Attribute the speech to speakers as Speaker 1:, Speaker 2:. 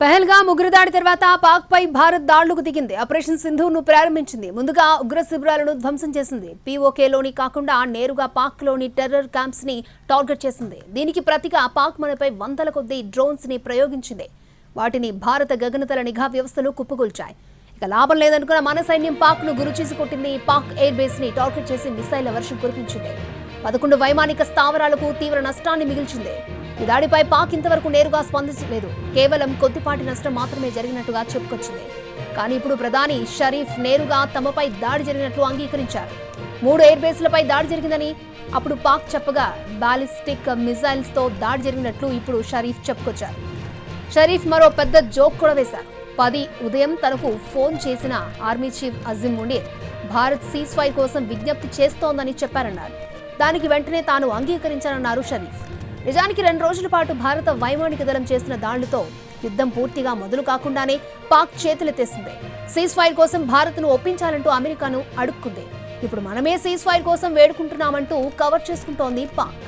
Speaker 1: పెహల్గా ఉగ్రదాడి తర్వాత పాక్ పై భారత్ దాడులకు దిగింది. ఆపరేషన్ సింధును ప్రారంభించింది. ముందుగా ఉగ్ర శిబిరాలను ధ్వంసం చేసింది. పీఓకేలోని కాకుండా నేరుగా పాక్లోని టెర్రర్ క్యాంప్స్ని టార్గెట్ చేసింది. దీనికి ప్రతిగా పాక్ మనపై వందల కొద్దీ డ్రోన్స్ని ప్రయోగించింది. వాటిని భారత గగనతల నిఘా వ్యవస్థలు కుప్పకూల్చాయి. ఇక లాభం లేదనుకున్న మన సైన్యం పాక్ను గురి చేసి కొట్టింది. పాక్ ఎయిర్ బేస్ని టార్గెట్ చేసి మిసైళ్ళ వర్షం కురిపించింది. పదకొండు వైమానిక స్థావరాలకు తీవ్ర నష్టాన్ని మిగిల్చింది. ఈ దాడిపై పాక్ ఇంతవరకు నేరుగా స్పందించలేదు. కేవలం కొద్దిపాటి నష్టం మాత్రమే జరిగినట్టుగా చెప్పుకొచ్చింది. కానీ ఇప్పుడు ప్రధాని షరీఫ్ నేరుగా తమపై దాడి జరిగినట్లు అంగీకరించారు. మూడు ఎయిర్ బేస్లపై దాడి జరిగిందని అప్పుడు పాక్ చెప్పగా బాలిస్టిక్ మిసైల్స్తో దాడి జరిగినట్లు ఇప్పుడు షరీఫ్ చెప్పుకొచ్చారు. షరీఫ్ మరో పెద్ద జోక్ కూడా వేశారు. పది ఉదయం తనకు ఫోన్ చేసిన army chief Asim Munir Bharat ceasefire కోసం విజ్ఞప్తి చేస్తోందని చెప్పారన్నారు. దానికి వెంటనే తాను అంగీకరించానన్నారు షరీఫ్. నిజానికి రెండు రోజుల పాటు భారత వైమానిక దళం చేసిన దాడులతో యుద్ధం పూర్తిగా మొదలు కాకుండానే పాక్ చేతులెత్తేసింది. సీజ్ ఫైర్ కోసం భారత్ను ఒప్పించాలంటూ అమెరికాను అడుక్కుంది. ఇప్పుడు మనమే సీజ్ ఫైర్ కోసం వేడుకుంటున్నామంటూ కవర్ చేసుకుంటోంది పాక్.